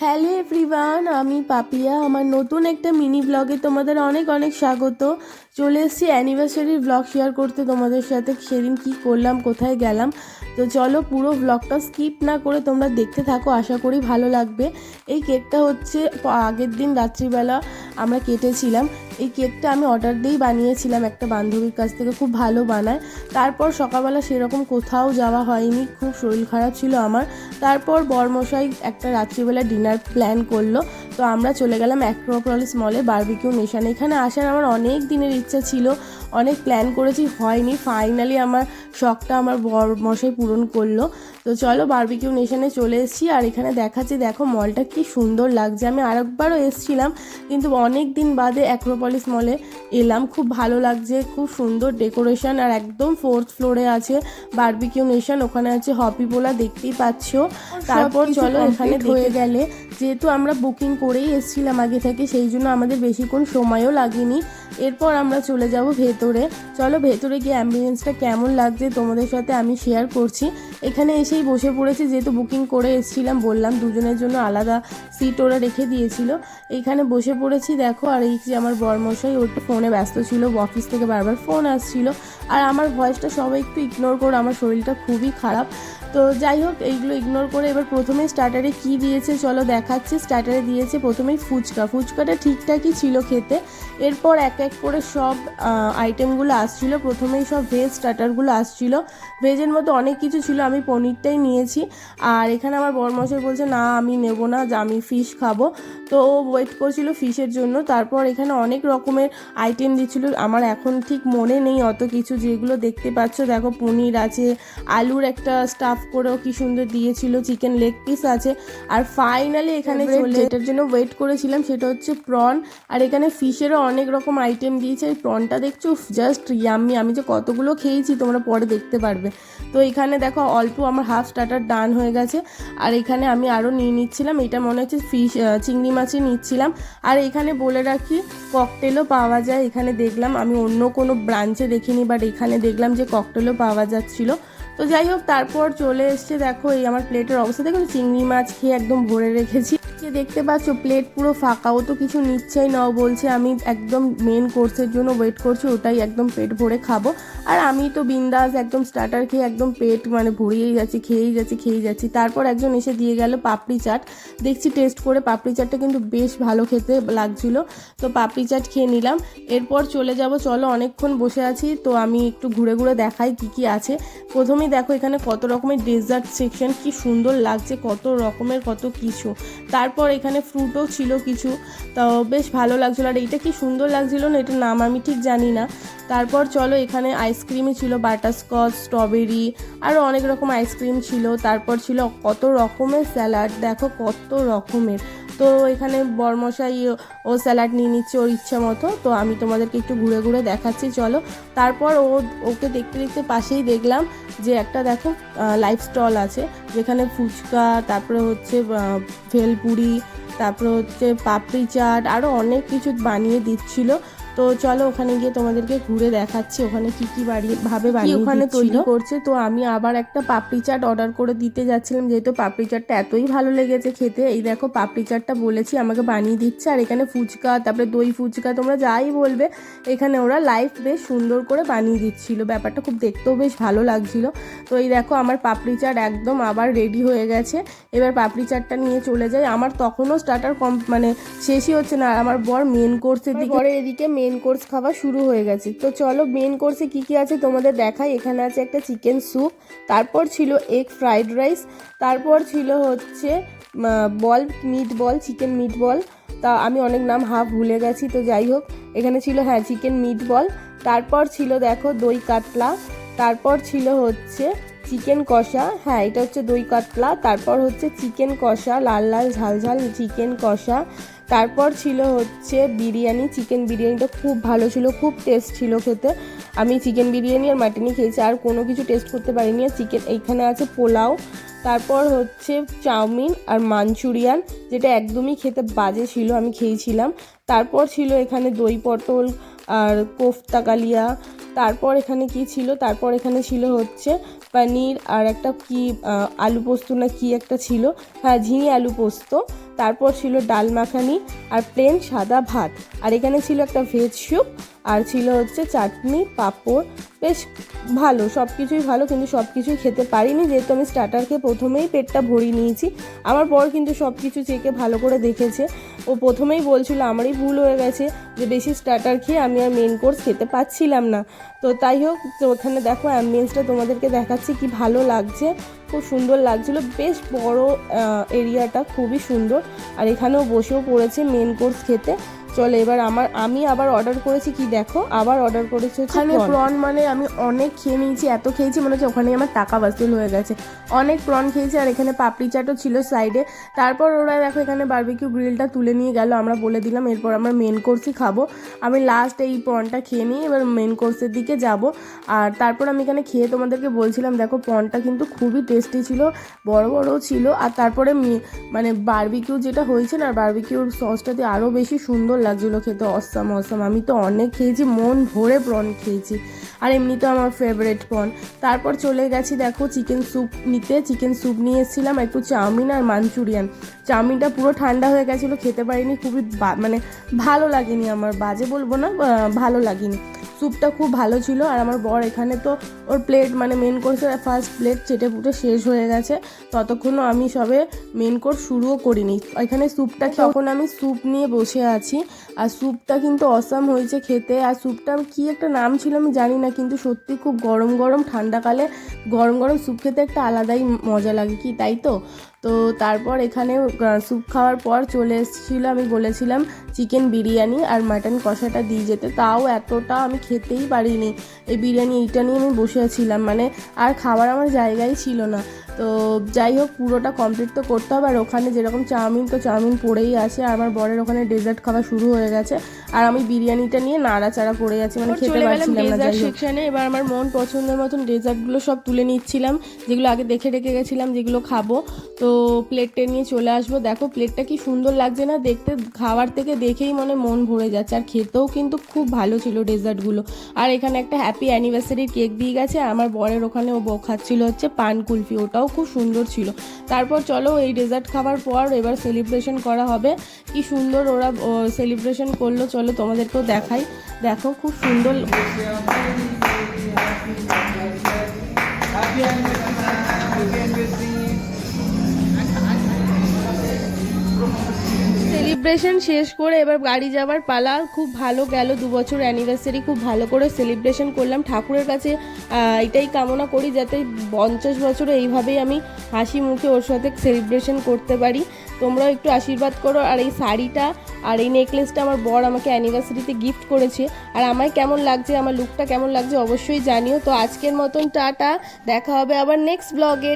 Hello everyone আমি পাপিয়া। আমার নতুন একটা মিনি ব্লগে তোমাদের অনেক অনেক স্বাগত। চলে এসেছি অ্যানিভার্সারি ব্লগ শেয়ার করতে তোমাদের সাথে। সেদিন কি করলাম, কোথায় গেলাম? তো চলো পুরো ব্লগটা স্কিপ না করে তোমরা দেখতে থাকো, আশা করি ভালো লাগবে। এই কেকটা হচ্ছে আগের দিন রাত্রিবেলা আমরা কেটেছিলাম। এই কেকটা আমি অর্ডার দিয়েই বানিয়েছিলাম একটা বান্ধবীর কাছ থেকে, খুব ভালো বানায়। তারপর সকালবেলা সেরকম কোথাও যাওয়া হয়নি, খুব শরীর খারাপ ছিল আমার। তারপর বরমশাই একটা রাত্রিবেলা ডিনার প্ল্যান করল। তো আমরা চলে গেলাম অ্যাক্রোপলিস মলে বার্বিকিউ নেশান এখানে আসার আমার অনেক দিনের ইচ্ছা ছিল অনেক প্ল্যান করেছি হয়নি। ফাইনালি আমার শখটা আমার বর মশাই পূরণ করল। তো চলো বার্বিকিউ নেশানে চলে এসেছি আর এখানে দেখাচ্ছি দেখো মলটা কি সুন্দর লাগছে। আমি আরেকবারও এসেছিলাম কিন্তু অনেক দিন বাদে অ্যাক্রোপলিস মলে এলাম। খুব ভালো লাগছে খুব সুন্দর ডেকোরেশন আর একদম ফোর্থ ফ্লোরে আছে বার্বিকিউ নেশন ওখানে আছে হপি পোলা দেখতেই পাচ্ছ। তারপর চলো এখানে হয়ে গেলে যেহেতু আমরা বুকিং করেই এসেছিলাম আগে থেকে, সেই জন্য আমাদের বেশিক্ষণ সময়ও লাগেনি। এরপর আমরা চলে যাব ভেতরে। চলো ভেতরে গিয়ে অ্যাম্বুলেন্সটা কেমন লাগছে তোমাদের সাথে আমি শেয়ার করছি। এখানে এসেই বসে পড়েছি, যেহেতু বুকিং করে এসেছিলাম, বললাম দুজনের জন্য আলাদা সিট ওরা রেখে দিয়েছিল। এখানে বসে পড়েছি, দেখো, আর এই যে আমার বরমশাই, ওর ফোনে ব্যস্ত ছিল অফিস থেকে বারবার ফোন আসছিল। আর আমার ভয়েসটা সবাই একটু ইগনোর করো, আমার শরীরটা খুবই খারাপ। তো যাই হোক, এইগুলো ইগনোর করে এবার প্রথমে স্টার্টারে কি দিয়েছে, চলো দেখাচ্ছি। স্টার্টারে দিয়েছে প্রথমেই ফুচকা। ফুচকাটা ঠিকঠাকই ছিল খেতে। এরপর এক এক করে সব আইটেমগুলো আসছিল। প্রথমেই সব ভেজ স্টার্টারগুলো আসছিল। ভেজের মধ্যে অনেক কিছু ছিল আমি পনিরটাই নিয়েছি। আর এখানে আমার বরমশাই বলছে না আমি নেব না যে আমি ফিশ খাব। তো ও ওয়েট করছিল ফিশের জন্য। তারপর এখানে অনেক রকমের আইটেম দিচ্ছিল। আমার এখন ঠিক মনে নেই অত কিছু। যেগুলো দেখতে পাচ্ছ দেখো পনির আছে আলুর একটা স্টাফ করেও কি সুন্দর দিয়েছিল। চিকেন লেগ পিস আছে। আর ফাইনালি এখানে চলে এটার জন্য ওয়েট করেছিলাম সেটা হচ্ছে প্রন আর এখানে ফিশেরও অনেক রকম আইটেম দিয়েছে। এই প্রনটা দেখছ? জাস্ট ইয়াম্মি আমি যে কতগুলো খেয়েছি, তোমরা পরে দেখতে পারবে। তো এখানে দেখো, অল্প আমার হাফ স্টার্টার ডান হয়ে গেছে। আর এখানে আমি আরও নিয়ে নিচ্ছিলাম। এটা মনে হচ্ছে ফিশ চিংড়ি মাছই নিচ্ছিলাম। আর এখানে বলে রাখি ককটেলও পাওয়া যায়। এখানে দেখলাম, আমি অন্য কোনো ব্রাঞ্চে দেখিনি বাট এখানে দেখলাম যে ককটেলও পাওয়া যাচ্ছিল। তো যাই হোক, তারপর চলে এসছে, দেখো, এই আমার প্লেটের অবস্থা। দেখুন, চিংড়ি মাছ খেয়ে একদম ভরে রেখেছি। যে দেখতে পাচ্ছ প্লেট পুরো ফাঁকা। ও তো কিছু নিচ্ছেই না। বলছে, আমি একদম মেন কোর্সের জন্য ওয়েট করছি, ওটাই একদম পেট ভরে খাব। আর আমি তো বিন্দাস একদম স্টার্টার খেয়ে একদম পেট মানে ভরিয়েই যাচ্ছি, খেয়েই যাচ্ছি খেয়েই যাচ্ছি। তারপর একজন এসে দিয়ে গেল পাপড়ি চাট। দেখছি টেস্ট করে পাপড়ি চাটটা কিন্তু বেশ ভালো খেতে লাগছিল। তো পাপড়ি চাট খেয়ে নিলাম। এরপর চলে যাব, চলো অনেকক্ষণ বসে আছি। তো আমি একটু ঘুরে ঘুরে দেখাই কি কি আছে। প্রথমেই দেখো এখানে কত রকমের ডেজার্ট সেকশন কি সুন্দর লাগছে, কত রকমের, কত কিছু। তারপর এখানে ফ্রুটও ছিল কিছু তো বেশ ভালো লাগছিল। আর এইটা কি সুন্দর লাগছিল না, এটার নাম আমি ঠিক জানি না। তারপর চলো এখানে আইসক্রিমই ছিল বাটারস্কচ স্ট্রবেরি আরও অনেক রকম আইসক্রিম ছিল। তারপর ছিল কত রকমের স্যালাড দেখো কত রকমের। তো এখানে বরমশাই ও স্যালাড নিয়ে নিচ্ছে ওর ইচ্ছা মতো। তো আমি তোমাদেরকে একটু ঘুরে ঘুরে দেখাচ্ছি, চলো। তারপর ও, ওকে দেখতে দেখতে পাশেই দেখলাম যে একটা দেখো লাইফ স্টল আছে। যেখানে ফুচকা, তারপরে হচ্ছে ভেলপুরি, তারপরে হচ্ছে পাপড়ি চাট আরও অনেক কিছু বানিয়ে দিচ্ছিল। তো চলো ওখানে গিয়ে তোমাদেরকে ঘুরে দেখাচ্ছি ওখানে কি কি বাড়িয়ে ভাবে বানিয়ে ওখানে তৈরি করছে? তো আমি আবার একটা পাপড়ি চাট অর্ডার করে দিতে যাচ্ছিলাম যেহেতু পাপড়ি চাটটা এতই ভালো লেগেছে খেতে। এই দেখো পাপড়ি চাটটা বলেছি আমাকে বানিয়ে দিচ্ছে। আর এখানে ফুচকা তারপরে দই ফুচকা তোমরা যাই বলবে। এখানে ওরা লাইফ বেশ সুন্দর করে বানিয়ে দিচ্ছিল। ব্যাপারটা খুব দেখতেও বেশ ভালো লাগছিল। তো এই দেখো আমার পাপড়ি চাট একদম আবার রেডি হয়ে গেছে। এবার পাপড়ি চাটটা নিয়ে চলে যাই। আমার তখনও স্টার্টার কম মানে শেষই হচ্ছে না। আর আমার বর মেন কোর্সের দিকে পরে এদিকে মেন কোর্স খাওয়া শুরু হয়ে গেছে। তো চলো মেন কোর্সে কি কি আছে তোমাদের দেখাই। এখানে আছে একটা চিকেন স্যুপ তারপর ছিল এগ ফ্রাইড রাইস তারপর ছিল হচ্ছে ball meat ball chicken meat ball তা আমি অনেক নাম হাফ ভুলে গেছি, তো যাই হোক। এখানে ছিল হ্যাঁ চিকেন মিট বল তারপর ছিল, দেখো, দই কাতলা। তারপর ছিল হচ্ছে চিকেন কষা। হ্যাঁ এটা হচ্ছে দই কাতলা। তারপর হচ্ছে চিকেন কষা, লাল লাল ঝাল ঝাল চিকেন কষা। তারপর ছিল হচ্ছে বিরিয়ানি চিকেন বিরিয়ানিটা খুব ভালো ছিল, খুব টেস্ট ছিল খেতে। আমি চিকেন বিরিয়ানি আর মাটনি খেয়েছি, আর কোনো কিছু টেস্ট করতে পারিনি। আর চিকেন এইখানে আছে পোলাও, তারপর হচ্ছে চাউমিন আর মাঞ্চুরিয়ান, যেটা একদমই খেতে বাজে ছিল, আমি খেয়েছিলাম। তারপর ছিল এখানে দই পটল আর কোফতা কালিয়া তারপর এখানে কি ছিল? তারপর এখানে ছিল হচ্ছে পনির আর একটা কি আলু পোস্ত না কি একটা ছিল? হ্যাঁ ঝিঙে আলু পোস্ত। তারপর ছিল ডাল মাখানি আর প্লেন সাদা ভাত। আর এখানে ছিল একটা ভেজ স্যুপ আর ছিল হচ্ছে চাটনি, পাঁপড়। বেশ ভালো সব কিছুই ভালো, কিন্তু সব কিছুই খেতে পারিনি। যেহেতু আমি স্টার্টার খেয়ে প্রথমেই পেটটা ভরিয়ে নিয়েছি, আমার বর কিন্তু সব কিছু চেকে ভালো করে দেখেছে। ও প্রথমেই বলছিল, আমারই ভুল হয়ে গেছে যে বেশি স্টার্টার খেয়ে আমি আর মেন কোর্স খেতে পাচ্ছিলাম না। তো তাই হোক ওখানে দেখো অ্যাম্বিয়েন্সটা তোমাদেরকে দেখাচ্ছি, কি ভালো লাগছে, খুব সুন্দর লাগছিল। বেশ বড় এরিয়াটা খুবই সুন্দর। আর এখানেও বসেও পড়েছে মেন কোর্স খেতে। চলো এবার আমার আমি আবার অর্ডার করেছি কি দেখো? আবার অর্ডার করেছি ওখানে প্রন মানে আমি অনেক খেয়ে নিয়েছি এত খেয়েছি মনে হচ্ছে ওখানে আমার টাকা বাসুল হয়ে গেছে। অনেক প্রন খেয়েছি আর এখানে পাপড়ি চাটও ছিল সাইডে তারপর ওরা দেখো এখানে বারবিকিউ গ্রিলটা তুলে নিয়ে গেল আমরা বলে দিলাম এরপর আমরা মেন কোর্সই খাব। আমি লাস্ট এই প্রনটা খেয়ে নিই এবার মেন কোর্সের দিকে যাব। আর তারপর আমি এখানে খেয়ে তোমাদেরকে বলছিলাম দেখো প্রনটা কিন্তু খুবই টেস্টি ছিল বড় বড়ও ছিল। আর তারপরে মানে বারবিকিউ যেটা হয়েছে না বারবিকিউর সসটাতে আরও বেশি সুন্দর লাগছিল, খেতে অসম অসম। আমি তো অনেক খেয়েছি, মন ভরে প্রন খেয়েছি। আর এমনি তো আমার ফেভারেট প্রন। তারপর চলে গেছি, দেখো চিকেন স্যুপ নিতে। চিকেন স্যুপ নিয়ে এসেছিলাম একটু চাউমিন আর মাঞ্চুরিয়ান চাউমিনটা পুরো ঠান্ডা হয়ে গেছিল, খেতে পারিনি, খুবই মানে ভালো লাগেনি আমার। বাজে বলব না ভালো লাগেনি। স্যুপটা খুব ভালো ছিল আর আমার বর এখানে তো ওর প্লেট মানে মেন কোর্সের ফার্স্ট প্লেট চেটে পুটে শেষ হয়ে গেছে। ততক্ষণও আমি সবে মেন কোর্স শুরুও করিনি। এখানে স্যুপটা তখন আমি স্যুপ নিয়ে বসে আছি। আর স্যুপটা কিন্তু অসাম হয়েছে খেতে। আর স্যুপটা কি একটা নাম ছিল আমি জানি না, কিন্তু সত্যি খুব গরম গরম ঠান্ডাকালে গরম গরম স্যুপ খেতে একটা আলাদাই মজা লাগে কি, তাই তো? তো তারপর এখানে স্যুপ খাওয়ার পর চলে এসেছিল, আমি বলেছিলাম চিকেন বিরিয়ানি আর মাটন কষাটা দিয়ে যেতে। তাও এতটা আমি খেতেই পারিনি। এই বিরিয়ানি এইটা নিয়ে আমি বসেছিলাম মানে আর খাবার আমার জায়গায় ছিল না। তো যাই হোক পুরোটা কমপ্লিট তো করতে হবে। আর ওখানে যেরকম চাউমিন তো চাউমিন পড়েই আছে। আর আমার বরের ওখানে ডেজার্ট খাওয়া শুরু হয়ে গেছে। আর আমি বিরিয়ানিটা নিয়ে নাড়াচাড়া করে যাচ্ছি মানে খেতে পারছিলাম না যাই সেকশনে এবার আমার মন পছন্দের মতন ডেজার্টগুলো সব তুলে নিচ্ছিলাম যেগুলো আগে দেখে রেখে গেছিলাম যেগুলো খাব। তো প্লেটটা নিয়ে চলে আসব। দেখো প্লেটটা কি সুন্দর লাগছে না? দেখতে খাবার থেকে দেখেই মনে মন ভরে যাচ্ছে। আর খেতেও কিন্তু খুব ভালো ছিল ডেজার্টগুলো আর এখানে একটা হ্যাপি অ্যানিভার্সারির কেক দিয়ে গেছে। আমার বরের ওখানে ও খাচ্ছিল হচ্ছে পান কুলফি। ওটাও খুব সুন্দর ছিল। তারপর চলো এই ডেজার্ট খাবার পর এবার সেলিব্রেশন করা হবে। কি সুন্দর ওরা সেলিব্রেশন করল। চলো তোমাদেরকেও দেখাই। দেখো, খুব সুন্দর সেলিব্রেশন শেষ করে এবার বাড়ি যাওয়ার পালা। খুব ভালো গেল দু বছর অ্যানিভার্সারি খুব ভালো করে সেলিব্রেশন করলাম। ঠাকুরের কাছে এটাই কামনা করি যাতে পঞ্চাশ বছরে এইভাবেই আমি হাসি মুখে ওর সাথে সেলিব্রেশন করতে পারি। তোমরাও একটু আশীর্বাদ করো। আর এই শাড়িটা আর এই নেকলেসটা আমার বর আমাকে অ্যানিভার্সারিতে গিফট করেছে। আর আমায় কেমন লাগছে, আমার লুকটা কেমন লাগছে অবশ্যই জানিও। তো আজকের মতন টাটা, দেখা হবে আবার নেক্সট ব্লগে